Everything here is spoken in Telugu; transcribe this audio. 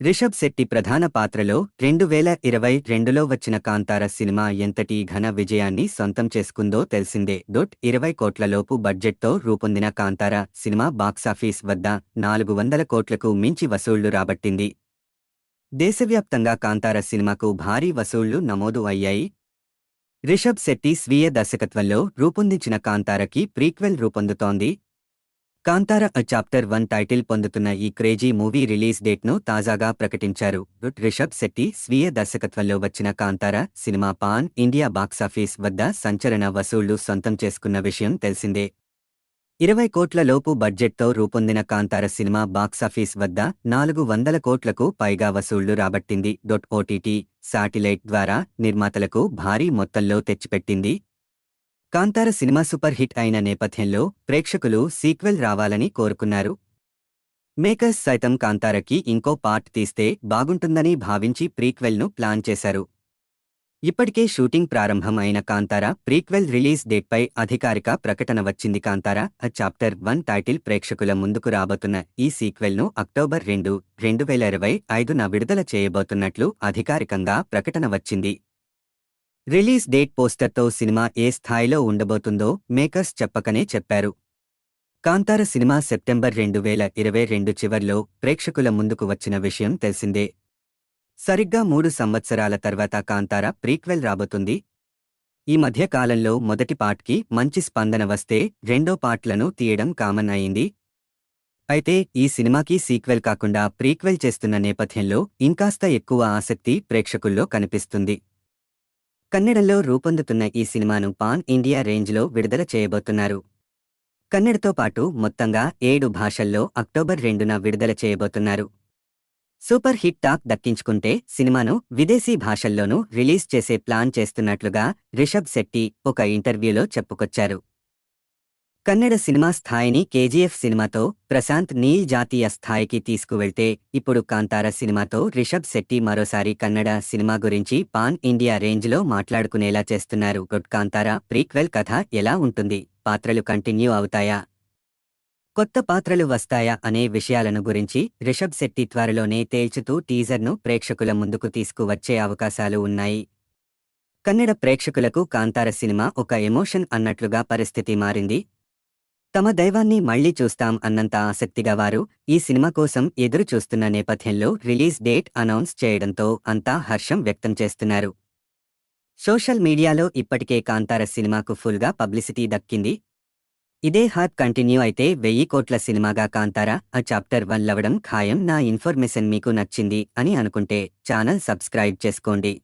రిషబ్ శెట్టి ప్రధాన పాత్రలో రెండు వేల ఇరవై రెండులో వచ్చిన కాంతార సినిమా ఎంతటి ఘన విజయాన్ని సొంతం చేసుకుందో తెలిసిందే. డొట్ ఇరవై కోట్లలోపు బడ్జెట్తో రూపొందిన కాంతార సినిమా బాక్సాఫీస్ వద్ద నాలుగు వందల కోట్లకు మించి వసూళ్ళు రాబట్టింది. దేశవ్యాప్తంగా కాంతార సినిమాకు భారీ వసూళ్ళు నమోదు అయ్యాయి. రిషబ్ శెట్టి స్వీయ దర్శకత్వంలో రూపొందించిన కాంతారకి prequel రూపొందుతోంది. Kantara a chapter one title పొందుతున్న ఈ క్రేజీ మూవీ రిలీజ్ డేట్ను తాజాగా ప్రకటించారు. రిషబ్ శెట్టి స్వీయ దర్శకత్వంలో వచ్చిన Kantara cinema pan India box office వద్ద సంచలన వసూళ్ళు సొంతం చేసుకున్న విషయం తెలిసిందే. ఇరవై కోట్ల లోపు బడ్జెట్తో రూపొందిన కాంతార సినిమా బాక్సాఫీస్ వద్ద నాలుగు వందల కోట్లకు పైగా వసూళ్ళు రాబట్టింది. డొట్ ఓటీటీ శాటిలైట్ ద్వారా నిర్మాతలకు భారీ మొత్తంలో తెచ్చిపెట్టింది. కాంతార సినిమా సూపర్ హిట్ అయిన నేపథ్యంలో ప్రేక్షకులు సీక్వెల్ రావాలని కోరుకున్నారు. మేకర్స్ సైతం కాంతారకి ఇంకో పార్ట్ తీస్తే బాగుంటుందని భావించి ప్రీక్వెల్ను ప్లాన్ చేశారు. ఇప్పటికే షూటింగ్ ప్రారంభం అయిన కాంతార ప్రీక్వెల్ రిలీజ్ డేట్పై అధికారిక ప్రకటన వచ్చింది. Kantara a chapter one title ప్రేక్షకుల ముందుకు రాబోతున్న ఈ సీక్వెల్ను అక్టోబర్ రెండు రెండు వేల ఇరవై ఐదున విడుదల చేయబోతున్నట్లు అధికారికంగా ప్రకటన వచ్చింది. రిలీజ్ డేట్ పోస్టర్తో సినిమా ఏ స్థాయిలో ఉండబోతుందో మేకర్స్ చెప్పకనే చెప్పారు. కాంతార సినిమా సెప్టెంబర్ రెండు వేల ఇరవై రెండు చివర్లో ప్రేక్షకుల ముందుకు వచ్చిన విషయం తెలిసిందే. సరిగ్గా మూడు సంవత్సరాల తర్వాత కాంతార ప్రీక్వెల్ రాబోతుంది. ఈ మధ్య కాలంలో మొదటి పార్ట్కి మంచి స్పందన వస్తే రెండో పార్ట్లను తీయడం కామన్ అయింది. అయితే ఈ సినిమాకి సీక్వెల్ కాకుండా ప్రీక్వెల్ చేస్తున్న నేపథ్యంలో ఇంకాస్త ఎక్కువ ఆసక్తి ప్రేక్షకుల్లో కనిపిస్తుంది. కన్నడలో రూపొందుతున్న ఈ సినిమాను పాన్ ఇండియా రేంజ్లో విడుదల చేయబోతున్నారు. కన్నడతో పాటు మొత్తంగా ఏడు భాషల్లో అక్టోబర్ రెండున విడుదల చేయబోతున్నారు. సూపర్ హిట్ టాక్ దక్కించుకుంటే సినిమాను విదేశీ భాషల్లోనూ రిలీజ్ చేసే ప్లాన్ చేస్తున్నట్లుగా రిషబ్ శెట్టి ఒక ఇంటర్వ్యూలో చెప్పుకొచ్చారు. కన్నడ సినిమా స్థాయిని కేజీఎఫ్ సినిమాతో ప్రశాంత్ నీల్ జాతీయ స్థాయికి తీసుకువెళ్తే ఇప్పుడు కాంతార సినిమాతో రిషబ్ శెట్టి మరోసారి కన్నడ సినిమా గురించి పాన్ ఇండియా రేంజ్లో మాట్లాడుకునేలా చేస్తున్నారు. గుడ్ కాంతార ప్రీక్వెల్ కథ ఎలా ఉంటుంది? పాత్రలు కంటిన్యూ అవుతాయా? కొత్త పాత్రలు వస్తాయా అనే విషయాలను గురించి రిషబ్ శెట్టి త్వరలోనే తేల్చుతూ టీజర్ను ప్రేక్షకుల ముందుకు తీసుకువచ్చే అవకాశాలు ఉన్నాయి. కన్నడ ప్రేక్షకులకు కాంతార సినిమా ఒక ఎమోషన్ అన్నట్లుగా పరిస్థితి మారింది. తమ దైవాన్ని మళ్ళీ చూస్తాం అన్నంత ఆసక్తిగా వారు ఈ సినిమా కోసం ఎదురు చూస్తున్న నేపథ్యంలో రిలీజ్ డేట్ అనౌన్స్ చేయడంతో అంతా హర్షం వ్యక్తం చేస్తున్నారు. సోషల్ మీడియాలో ఇప్పటికే కాంతార సినిమాకు ఫుల్గా పబ్లిసిటీ దక్కింది. ఇదే హాట్ కంటిన్యూ అయితే వెయ్యి కోట్ల సినిమాగా కాంతార ఆ చాప్టర్ వన్ లవడం ఖాయం నా ఇన్ఫర్మేషన్ మీకు నచ్చింది అని అనుకుంటే ఛానల్ సబ్స్క్రైబ్ చేసుకోండి.